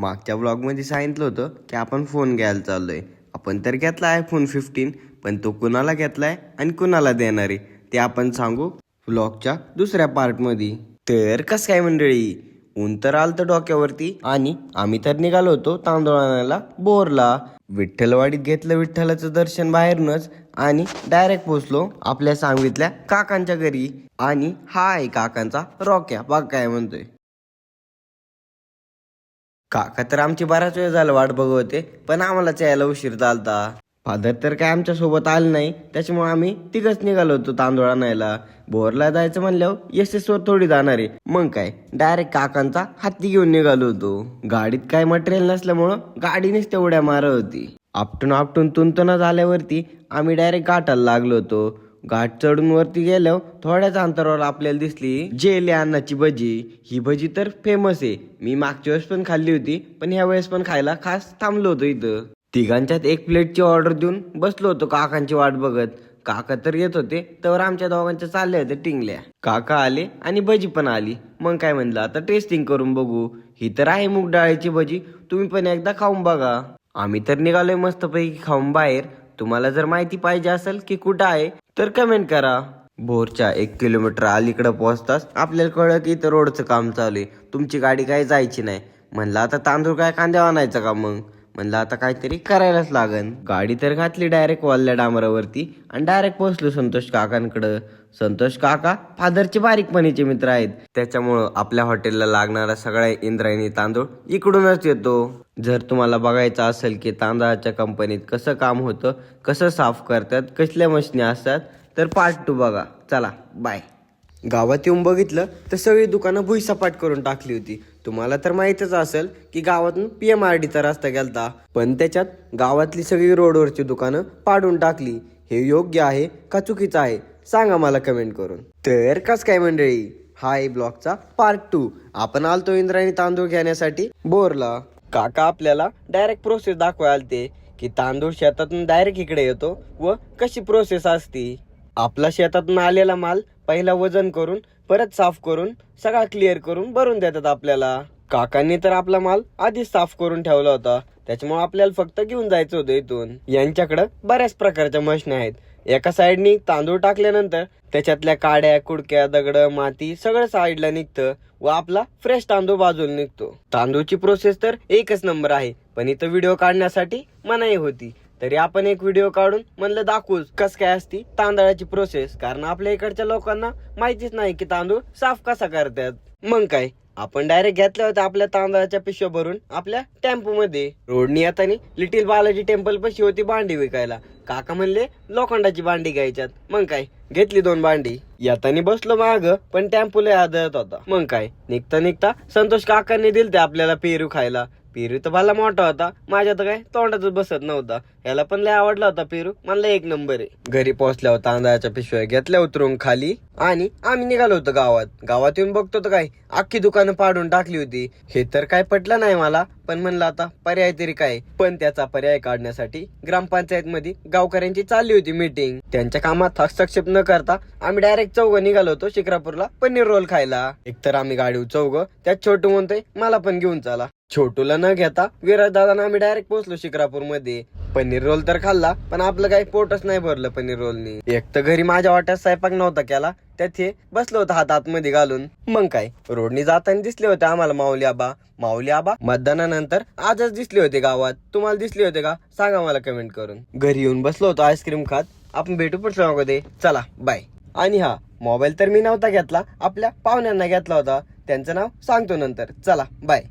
मागच्या ब्लॉगमध्ये सांगितलं होतं की आपण फोन घ्यायला चाललोय. आपण तर घेतला आहे फोन फिफ्टीन पण तो कुणाला घेतलाय आणि कुणाला देणार आहे ते आपण सांगू ब्लॉगच्या दुसऱ्या पार्टमध्ये तर कस काय मंडळी? ऊन तर आलं तर डोक्यावरती आणि आम्ही तर निघालो होतो तांदूळ आणायला बोरला. विठ्ठलवाडीत घेतलं विठ्ठलाचं दर्शन बाहेरूनच आणि डायरेक्ट पोचलो आपल्या सांगितल्या काकांच्या घरी. आणि हा आहे काकांचा रॉक्या बाग काय म्हणतोय? काका तर आमची बराच वेळ झाला वाट बघवते पण आम्हाला यायला उशीर चालता फादर तर काय आमच्यासोबत आले नाही त्याच्यामुळे आम्ही तिघच निघालो होतो तांदूळ आणायला. बोरला जायचं म्हणल्यावर यशस्वर थोडी जाणार आहे. मग काय? डायरेक्ट काकांचा हत्ती घेऊन निघालो होतो. गाडीत काय मटेरियल नसल्यामुळं गाडीनेच तेवढ्या मारत होती. आपटून आपटून तुंतुना झाल्यावरती आम्ही डायरेक्ट गाठायला लागलो होतो. घाट चढून वरती गेलो थोड्याच अंतरावर आपल्याला दिसली. जेले अन्नाची भजी ही भजी तर फेमस आहे. मी मागच्या वेळेस पण खाल्ली होती पण ह्या वेळेस पण खायला खास थांबलो होतो इथं. तिघांच्यात एक प्लेटची ऑर्डर देऊन बसलो होतो काकांची वाट बघत. काका तर येत होते तर आमच्या दोघांच्या चालल्या होत्या टिंगल्या. काका आले आणि भजी पण आली. मग काय म्हणलं आता टेस्टिंग करून बघू. ही तर आहे मूग डाळीची भजी तुम्ही पण एकदा खाऊन बघा. आम्ही तर निघालोय मस्तपैकी खाऊन बाहेर. तुम्हाला जर माहिती पाहिजे असेल की कुठं आहे तर कमेंट करा. भोरच्या एक किलोमीटर अलीकडे पोहोचताच आपल्याला कळलं की इथं रोडचं काम चालू आहे. तुमची गाडी काय जायची नाही. म्हणलं आता तांदूळ काय कांद्या आणायचं का मग? म्हणलं आता काहीतरी करायलाच लागन. गाडी तर घातली डायरेक्ट वालल्या डांबरावरती आणि डायरेक्ट पोहोचलो संतोष काकांकडं. संतोष काका फादरचे बारीकपणीचे मित्र आहेत. त्याच्यामुळं आपल्या हॉटेलला लागणारा सगळा इंद्रायणी तांदूळ इकडूनच येतो. जर तुम्हाला बघायचं असेल की तांदळाच्या कंपनीत कसं काम होतं कसं साफ करतात कसल्या मशिनी असतात तर पार्ट टू बघा. चला बाय गावात येऊन बघितलं तर सगळी दुकानं भुईसपाट करून टाकली होती. तुम्हाला तर माहीतच असेल की गावातून पी एम आर डीचा रस्ता गेलता. पण त्याच्यात गावातली सगळी रोडवरची दुकानं पाडून टाकली. हे योग्य आहे का चुकीचं आहे सांगा मला कमेंट करून. तर कस काय मंडळी? हा आहे ब्लॉगचा पार्ट टू आपण आलतो इंद्रायणी तांदूळ घेण्यासाठी बोरला. काका आपल्याला डायरेक्ट प्रोसेस दाखवायला आलते की तांदूळ शेतातून डायरेक्ट इकडे येतो व कशी प्रोसेस असती. आपला शेतातून आलेला माल पहिला वजन करून परत साफ करून सगळा क्लिअर करून भरून देतात आपल्याला. काकांनी तर आपला माल आधीच साफ करून ठेवला होता. त्याच्यामुळे आपल्याला फक्त घेऊन जायचं होतं इथून. यांच्याकडं बऱ्याच प्रकारच्या मशीन आहेत. एका साईडनी तांदूळ टाकल्यानंतर त्याच्यातल्या काड्या कुडक्या दगड माती सगळं साईडला निघतं व आपला फ्रेश तांदूळ बाजूला निघतो. तांदूळची प्रोसेस तर एकच नंबर आहे पण इथं व्हिडिओ काढण्यासाठी मनाई होती. तरी आपण एक व्हिडिओ काढून म्हणलं दाखवू कस काय असती तांदळाची प्रोसेस कारण आपल्या इकडच्या लोकांना माहितीच नाही की तांदूळ साफ कसा करतात. मग काय आपण डायरेक्ट घेतल्या होत्या आपल्या तांदळाच्या पिशव्या भरून आपल्या टेम्पो मध्ये. रोडनी येताना लिटिल बालाजी टेम्पल पशी होती भांडी विकायला. काका म्हणले लोखंडाची भांडी घ्यायच्यात. मग काय घेतली दोन भांडी. येताना बसलो माग पण टेम्पो लय आदळत होता. मग काय निघता निघता संतोष काकांनी दिल ते आपल्याला पेरू खायला. पेरू तर भला मोठा होता. माझ्या तर काय तोंडातच बसत नव्हता. याला पण लय आवडला होता पेरू. म्हणलं एक नंबर आहे. घरी पोहोचल्यावर तांदळाच्या पिशव्या घेतल्या उतरून खाली आणि आम्ही निघालो होतो गावात. गावात येऊन बघतो तर काय अख्खी दुकानं पाडून टाकली होती. हे तर काय पटलं नाही मला पण म्हणलं आता पर्याय तरी काय. पण त्याचा पर्याय काढण्यासाठी ग्रामपंचायत मध्ये गावकऱ्यांची चालली होती मीटिंग त्यांच्या कामात हस्तक्षेप न करता आम्ही डायरेक्ट चौघ निघालो होतो शिक्रापूरला पनीर रोल खायला. एकतर आम्ही गाडी चौघ त्यात छोटू म्हणतोय मला पण घेऊन चला. छोटूला न घेता विराज दादा आम्ही डायरेक्ट पोहोचलो शिक्रापूरमध्ये पनीर रोल तर खाल्ला पण आपलं काही पोटच नाही भरलं पनीर रोलनी. एक तर घरी माझ्या वाट्यात स्वयंपाक नव्हता केला त्यात हे बसलो होतं हात आतमध्ये घालून. मग काय रोडनी जाताना दिसले होते आम्हाला माऊली आबा. माऊली आबा मतदानानंतर आजच दिसले होते गावात. तुम्हाला दिसले होते का? सांगा मला कमेंट करून. घरी येऊन बसलो होतो आईस्क्रीम खात. आपण भेटू पुढच्या मध्ये चला बाय आणि हा मोबाईल तर मी नव्हता घेतला आपल्या पाहुण्यांना घेतला होता. त्यांचं नाव सांगतो नंतर. चला बाय